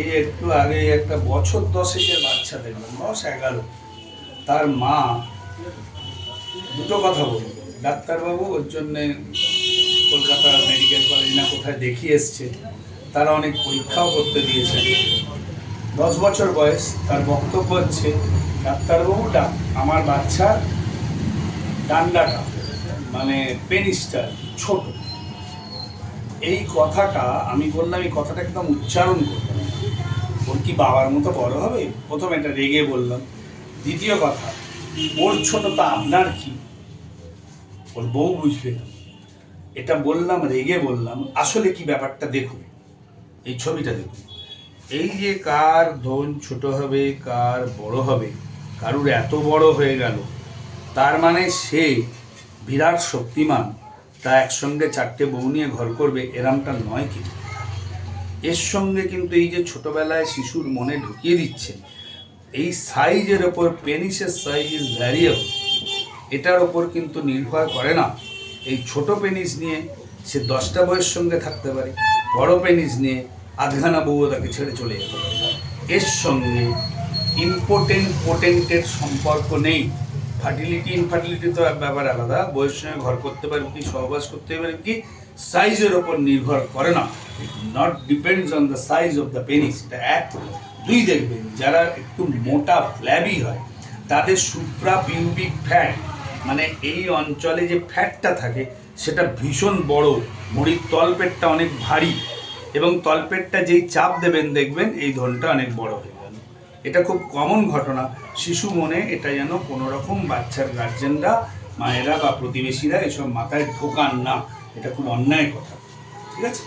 এই একটু আগে একটা বছর দশেকের বাচ্চা দেখলাম দশ এগারো। তার মা দুটো কথা বলল। ডাক্তারবাবু, ওর জন্যে কলকাতা মেডিকেল কলেজ না কোথায় দেখিয়ে এসছে। তারা অনেক পরীক্ষাও করতে দিয়েছে। দশ বছর বয়স, তার বক্তব্য হচ্ছে, ডাক্তারবাবু ডাক আমার বাচ্চার ডান্ডাটা মানে পেনিসটা ছোট। এই কথাটা আমি বললাম, এই কথাটা একদম উচ্চারণ করলাম। ওর কি বাবার মতো বড় হবে? প্রথম এটা রেগে বললাম। দ্বিতীয় কথা, ওর ছোট তা আপনার কি? ওর বউ বুঝবে এটা বললাম, রেগে বললাম। আসলে কি ব্যাপারটা দেখুন। এই ছবিটা দেখুন। এই যে কার ধন ছোট হবে, কার বড় হবে, কারুর এত বড় হয়ে গেল, তার মানে সে বিরাট শক্তিমান, তা একসঙ্গে চারটে বউ নিয়ে ঘর করবে, এরামটা নয় কিন্তু। এর সঙ্গে কিন্তু এই যে ছোটবেলায় শিশুর মনে ঢুকিয়ে দিচ্ছে, এই সাইজের ওপর পেনিসের সাইজ ইজ ভ্যারিয়েবল এটার ওপর কিন্তু নির্ভর করে না। এই ছোট পেনিস নিয়ে সে দশটা বইয়ের সঙ্গে থাকতে পারে, বড় পেনিস নিয়ে আধখানা বউ তাকে ছেড়ে চলে যেতে পারে। এর সঙ্গে ইম্পর্টেন্ট পোটেন্টের সম্পর্ক নেই। ফার্টিলিটি ইনফার্টিলিটি তো ব্যাপার আলাদা। বইয়ের সঙ্গে ঘর করতে পারবে কি, সহবাস করতে পারবে কি সাইজের ওপর নির্ভর করে না। Not depends on the size of the penis এটা এক। দুই দেখবেন, যারা একটু মোটা ফ্ল্যাবি হয়, তাদের সুপ্রা পিউবিক ফ্যাট মানে এই অঞ্চলে যে ফ্যাটটা থাকে, সেটা ভীষণ বড়। মুড়ির তলপেটটা অনেক ভারী। এবং তলপেটটা যেই চাপ দেবেন, দেখবেন এই ধনটা অনেক বড় হয়ে এটা খুব কমন ঘটনা। শিশু মনে এটা যেন কোনো রকম বাচ্চার গার্জেনরা মায়েরা বা প্রতিবেশীরা এসব মাথায় ঢোকান না। এটা খুব অন্যায় কথা। ঠিক আছে?